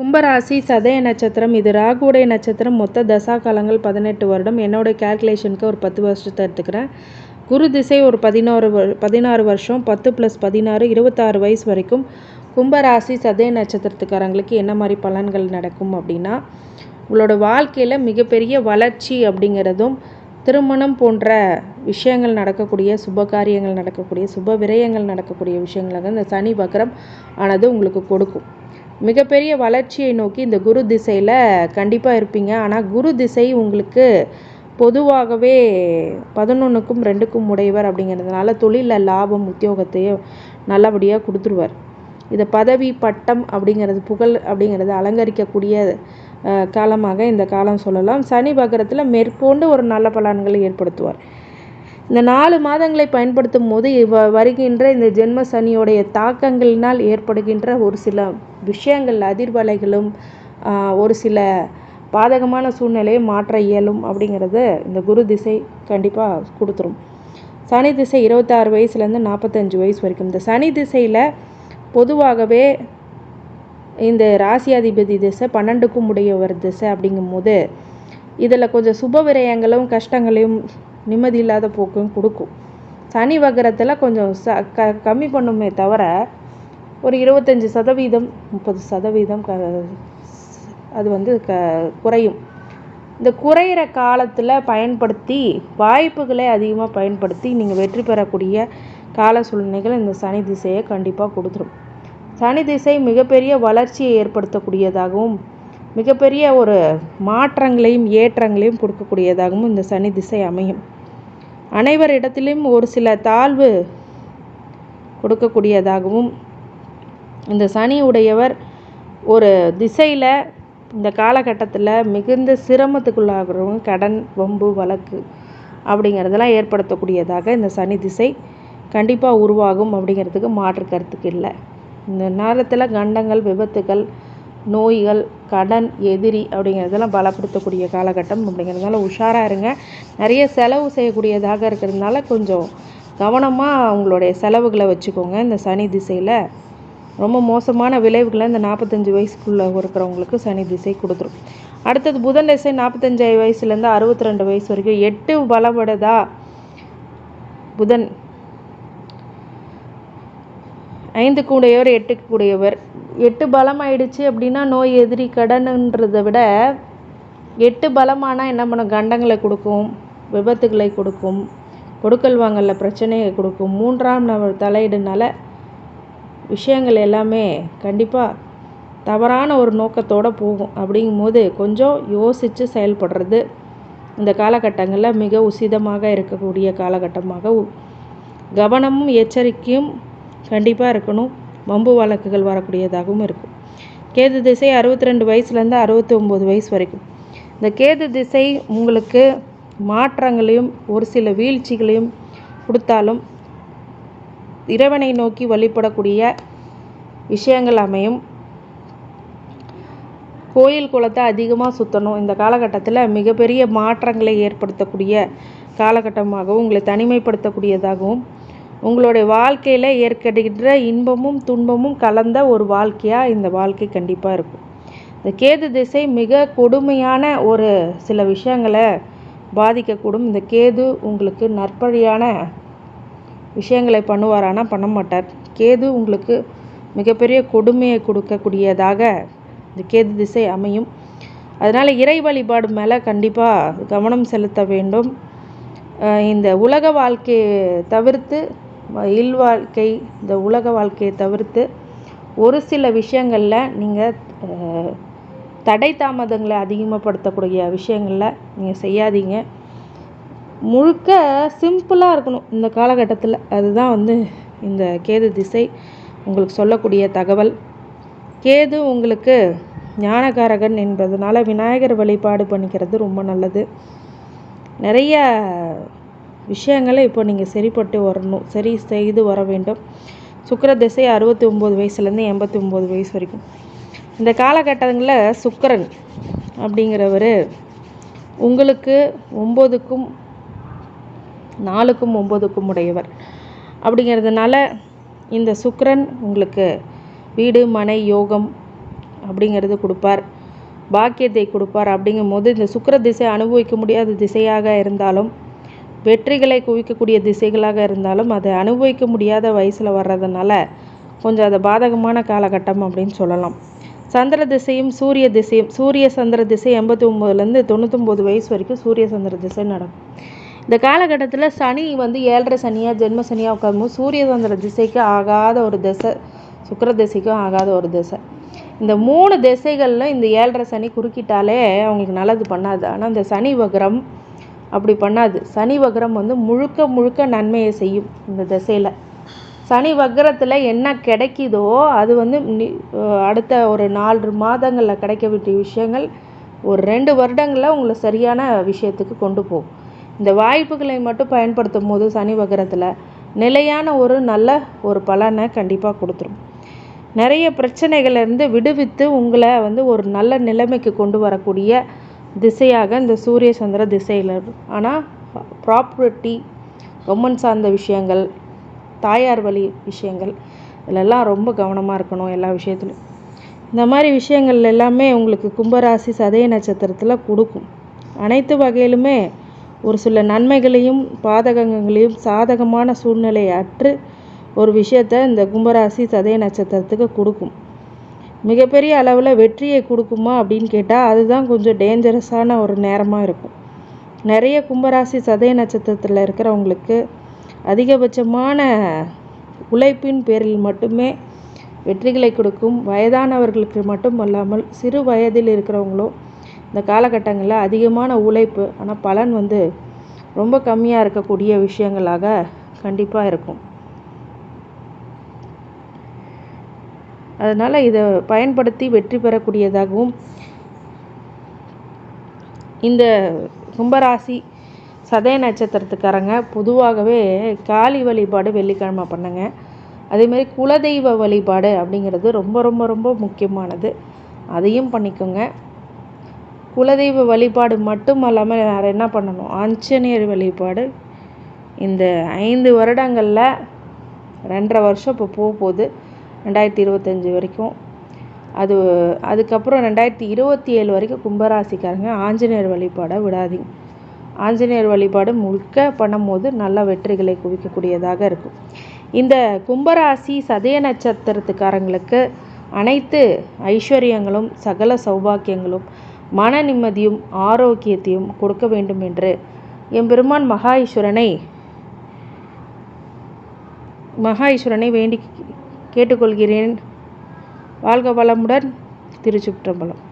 கும்பராசி சதய நட்சத்திரம் இது ராகுடைய நட்சத்திரம். மொத்த தசா காலங்கள் பதினெட்டு வருடம். என்னோடய கேல்குலேஷனுக்கு ஒரு பத்து வருஷத்தை எடுத்துக்கிறேன். குரு திசை ஒரு பதினோரு பதினாறு வருஷம். பத்து ப்ளஸ் பதினாறு இருபத்தாறு வயசு வரைக்கும் கும்பராசி சதய நட்சத்திரத்துக்காரங்களுக்கு என்ன மாதிரி பலன்கள் நடக்கும் அப்படின்னா உங்களோட வாழ்க்கையில் மிகப்பெரிய வளர்ச்சி அப்படிங்கிறதும் திருமணம் போன்ற விஷயங்கள் நடக்கக்கூடிய சுப காரியங்கள் நடக்கக்கூடிய சுப விரயங்கள் நடக்கக்கூடிய விஷயங்களாக இந்த சனி வக்கரம் ஆனது உங்களுக்கு கொடுக்கும். மிகப்பெரிய வளர்ச்சியை நோக்கி இந்த குரு திசையில் கண்டிப்பாக இருப்பீங்க. ஆனால் குரு திசை உங்களுக்கு பொதுவாகவே பதினொன்றுக்கும் ரெண்டுக்கும் உடையவர் அப்படிங்கிறதுனால தொழிலில் லாபம் உத்தியோகத்தையும் நல்லபடியாக கொடுத்துருவார். இதை பதவி பட்டம் அப்படிங்கிறது புகழ் அப்படிங்கிறது அலங்கரிக்கக்கூடிய காலமாக இந்த காலம் சொல்லலாம். சனி பகரத்தில் மேற்கொண்டு ஒரு நல்ல பலன்களை ஏற்படுத்துவார். இந்த நாலு மாதங்களை பயன்படுத்தும் போது இவ வருகின்ற இந்த ஜென்ம சனியோடைய தாக்கங்களினால் ஏற்படுகின்ற ஒரு சில விஷயங்கள் அதிர்வலைகளும் ஒரு சில பாதகமான சூழ்நிலையை மாற்ற இயலும் அப்படிங்கிறது இந்த குரு திசை கண்டிப்பாக கொடுத்துரும். சனி திசை இருபத்தாறு வயசுலேருந்து நாற்பத்தஞ்சு வயசு வரைக்கும். இந்த சனி திசையில் பொதுவாகவே இந்த ராசியாதிபதி திசை பன்னெண்டுக்கும் உடையவர் திசை அப்படிங்கும்போது இதில் கொஞ்சம் சுப விரயங்களும் கஷ்டங்களையும் நிம்மதி இல்லாத போக்கும் கொடுக்கும். சனி வக்கரத்தில் கொஞ்சம் ச க கம்மி பண்ணுமே தவிர ஒரு இருபத்தஞ்சி சதவீதம் முப்பது சதவீதம் க அது வந்து க குறையும். இந்த குறையிற காலத்தில் பயன்படுத்தி வாய்ப்புகளை அதிகமாக பயன்படுத்தி நீங்கள் வெற்றி பெறக்கூடிய கால சூழ்நிலைகள் இந்த சனி திசையை கண்டிப்பாக கொடுத்துரும். சனி திசை மிகப்பெரிய வளர்ச்சியை ஏற்படுத்தக்கூடியதாகவும் மிகப்பெரிய ஒரு மாற்றங்களையும் ஏற்றங்களையும் கொடுக்கக்கூடியதாகவும் இந்த சனி திசை அமையும். அனைவரிடத்திலும் ஒரு சில தாழ்வு கொடுக்கக்கூடியதாகவும் இந்த சனி உடையவர் ஒரு திசையில் இந்த காலகட்டத்தில் மிகுந்த சிரமத்துக்குள்ளாகிறவங்க கடன் வம்பு வழக்கு அப்படிங்கிறதெல்லாம் ஏற்படுத்தக்கூடியதாக இந்த சனி திசை கண்டிப்பாக உருவாகும் அப்படிங்கிறதுக்கு மாற்று கருத்துக்கு இல்லை. இந்த நேரத்தில் கண்டங்கள் விபத்துகள் நோய்கள் கடன் எதிரி அப்படிங்கிறதெல்லாம் பலப்படுத்தக்கூடிய காலகட்டம் அப்படிங்கிறதுனால உஷாராக இருங்க. நிறைய செலவு செய்யக்கூடியதாக இருக்கிறதுனால கொஞ்சம் கவனமாக அவங்களுடைய செலவுகளை வச்சுக்கோங்க. இந்த சனி திசையில் ரொம்ப மோசமான விளைவுகளை இந்த நாற்பத்தஞ்சு வயசுக்குள்ளே இருக்கிறவங்களுக்கு சனி திசை கொடுத்துரும். அடுத்தது புதன் திசை நாற்பத்தஞ்சு வயசுலேருந்து அறுபத்தி ரெண்டு வயசு வரைக்கும் எட்டு பலப்படுதா? புதன் ஐந்து கூடையவர் எட்டுக்கு கூடையவர். எட்டு பலம் ஆயிடுச்சு அப்படின்னா நோய் எதிரி கடனுன்றதை விட எட்டு பலமானால் என்ன பண்ணும்? கண்டங்களை கொடுக்கும் விபத்துகளை கொடுக்கும் கொடுக்கல் வாங்கல பிரச்சனையை கொடுக்கும். மூன்றாம் நபர் தலையிடுனால விஷயங்கள் எல்லாமே கண்டிப்பாக தவறான ஒரு நோக்கத்தோடு போகும். அப்படிங்கும்போது கொஞ்சம் யோசித்து செயல்படுறது இந்த காலகட்டங்களில் மிக உசிதமாக இருக்கக்கூடிய காலகட்டமாக கவனமும் எச்சரிக்கையும் கண்டிப்பாக இருக்கணும். வம்பு வழக்குகள் வரக்கூடியதாகவும் இருக்கும். கேது திசை அறுபத்தி ரெண்டு வயசுலேருந்து அறுபத்தி ஒம்பது வயசு வரைக்கும். இந்த கேது திசை உங்களுக்கு மாற்றங்களையும் ஒரு சில வீழ்ச்சிகளையும் கொடுத்தாலும் இறைவனை நோக்கி வழிபடக்கூடிய விஷயங்கள் அமையும். கோயில் குளத்தை அதிகமாக சுற்றணும் இந்த காலகட்டத்தில் மிகப்பெரிய மாற்றங்களை ஏற்படுத்தக்கூடிய காலகட்டமாகவும் உங்களை தனிமைப்படுத்தக்கூடியதாகவும் உங்களுடைய வாழ்க்கையில் ஏற்படுகின்ற இன்பமும் துன்பமும் கலந்த ஒரு வாழ்க்கையாக இந்த வாழ்க்கை கண்டிப்பாக இருக்கும். இந்த கேது திசை மிக கொடுமையான ஒரு சில விஷயங்களை பாதிக்கக்கூடும். இந்த கேது உங்களுக்கு நற்பழியான விஷயங்களை பண்ணுவாரானா பண்ண மாட்டார். கேது உங்களுக்கு மிகப்பெரிய கொடுமையை கொடுக்கக்கூடியதாக இந்த கேது திசை அமையும். அதனால் இறை வழிபாடு மேலே கண்டிப்பாக கவனம் செலுத்த வேண்டும். இந்த உலக வாழ்க்கையை தவிர்த்து இல் வாழ்க்கை இந்த உலக வாழ்க்கையை தவிர்த்து ஒரு சில விஷயங்களில் நீங்கள் தடை தாமதங்களை அதிகமாகப்படுத்தக்கூடிய விஷயங்களில் நீங்கள் செய்யாதீங்க. முழுக்க சிம்பிளாக இருக்கணும் இந்த காலகட்டத்தில். அதுதான் வந்து இந்த கேது திசை உங்களுக்கு சொல்லக்கூடிய தகவல். கேது உங்களுக்கு ஞானகாரகன் என்பதனால விநாயகர் வழிபாடு பண்ணிக்கிறது ரொம்ப நல்லது. நிறைய விஷயங்களை இப்போ நீங்கள் சரிப்பட்டு வரணும் சரி செய்து வர வேண்டும். சுக்கர திசை அறுபத்தி ஒம்பது வயசுலேருந்து எண்பத்தி ஒம்பது வயசு வரைக்கும். இந்த காலகட்டங்களில் சுக்கரன் அப்படிங்கிறவர் உங்களுக்கு ஒம்போதுக்கும் நாலுக்கும் ஒம்போதுக்கும் உடையவர். அப்படிங்கிறதுனால இந்த சுக்கரன் உங்களுக்கு வீடு மனை யோகம் அப்படிங்கிறது கொடுப்பார். பாக்கியத்தை கொடுப்பார். அப்படிங்கும் போது இந்த சுக்கர திசை அனுபவிக்க முடியாத திசையாக இருந்தாலும் வெற்றிகளை குவிக்கக்கூடிய திசைகளாக இருந்தாலும் அதை அனுபவிக்க முடியாத வயசில் வர்றதுனால கொஞ்சம் அது பாதகமான காலகட்டம் அப்படின்னு சொல்லலாம். சந்திர திசையும் சூரிய திசையும் சூரிய சந்திர திசை எண்பத்தி ஒம்போதுலேருந்து தொண்ணூத்தொம்பது வயசு வரைக்கும் சூரிய சந்திர திசை நடக்கும். இந்த காலகட்டத்தில் சனி வந்து ஏழரை சனியாக ஜென்ம சனியாக உட்காரும்போது சூரிய சந்திர திசைக்கு ஆகாத ஒரு திசை சுக்கிர திசைக்கும் ஆகாத ஒரு திசை. இந்த மூணு திசைகளில் இந்த ஏழரை சனி குறுக்கிட்டாலே அவங்களுக்கு நல்லது பண்ணாது. ஆனால் இந்த சனி வக்ரம் அப்படி பண்ணாது. சனி வக்ரம் வந்து முழுக்க முழுக்க நன்மையை செய்யும் இந்த திசையில். சனி வக்ரத்தில் என்ன கிடைக்குதோ அது வந்து அடுத்த ஒரு நாலு மாதங்களில் கிடைக்க வேண்டிய விஷயங்கள் ஒரு ரெண்டு வருடங்களில் உங்களை சரியான விஷயத்துக்கு கொண்டு போகும். இந்த வாய்ப்புகளை மட்டும் பயன்படுத்தும் போது சனி வக்ரத்தில் நிலையான ஒரு நல்ல ஒரு பலனை கண்டிப்பாக கொடுத்துரும். நிறைய பிரச்சனைகள்லேருந்து விடுவித்து உங்களை வந்து ஒரு நல்ல நிலைமைக்கு கொண்டு வரக்கூடிய திசையாக இந்த சூரிய சந்திர திசையில் ஆனால் ப்ராப்பர்ட்டி கவர்மெண்ட் சார்ந்த விஷயங்கள் தாயார் வழி விஷயங்கள் இதிலெல்லாம் ரொம்ப கவனமாக இருக்கணும் எல்லா விஷயத்துலையும் இந்த மாதிரி விஷயங்கள் எல்லாமே உங்களுக்கு கும்பராசி சதய நட்சத்திரத்தில் கொடுக்கும். அனைத்து வகையிலுமே ஒரு சில நன்மைகளையும் பாதகங்களையும் சாதகமான சூழ்நிலையை அற்று ஒரு விஷயத்த இந்த கும்பராசி சதய நட்சத்திரத்துக்கு கொடுக்கும். மிகப்பெரிய அளவில் வெற்றியை கொடுக்குமா அப்படின்னு கேட்டால் அதுதான் கொஞ்சம் டேஞ்சரஸான ஒரு நேரமாக இருக்கும். நிறைய கும்பராசி சதய நட்சத்திரத்தில் இருக்கிறவங்களுக்கு அதிகபட்சமான உழைப்பின் பேரில் மட்டுமே வெற்றிகளை கொடுக்கும். வயதானவர்களுக்கு மட்டும் அல்லாமல் சிறு வயதில் இருக்கிறவங்களும் இந்த காலகட்டங்களில் அதிகமான உழைப்பு ஆனால் பலன் வந்து ரொம்ப கம்மியாக இருக்கக்கூடிய விஷயங்களாக கண்டிப்பாக இருக்கும். அதனால் இதை பயன்படுத்தி வெற்றி பெறக்கூடியதாகவும் இந்த கும்பராசி சதய நட்சத்திரத்துக்காரங்க பொதுவாகவே காளி வழிபாடு வெள்ளிக்கிழமை பண்ணுங்க. அதேமாதிரி குலதெய்வ வழிபாடு அப்படிங்கிறது ரொம்ப ரொம்ப ரொம்ப முக்கியமானது. அதையும் பண்ணிக்கோங்க. குலதெய்வ வழிபாடு மட்டும் இல்லாமல் வேறு என்ன பண்ணணும்? ஆஞ்சநேயர் வழிபாடு இந்த ஐந்து வருடங்களில் ரெண்டரை வருஷம் இப்போ போக போகுது. ரெண்டாயிரத்தி இருபத்தஞ்சி வரைக்கும். அது அதுக்கப்புறம் ரெண்டாயிரத்தி இருபத்தி ஏழு வரைக்கும் கும்பராசிக்காரங்க ஆஞ்சநேயர் வழிபாடை விடாதீங்க. ஆஞ்சநேயர் வழிபாடு முழுக்க பண்ணும்போது நல்ல வெற்றிகளை குவிக்கக்கூடியதாக இருக்கும். இந்த கும்பராசி சதய நட்சத்திரத்துக்காரங்களுக்கு அனைத்து ஐஸ்வர்யங்களும் சகல சௌபாக்கியங்களும் மன நிம்மதியும் ஆரோக்கியத்தையும் கொடுக்க வேண்டும் என்று எம்பெருமான் மகா ஈஸ்வரனை மகா ஈஸ்வரனை வேண்டி கேட்டுக்கொள்கிறேன். வாழ்க வளமுடன் திருச்சிற்றம்பலம்.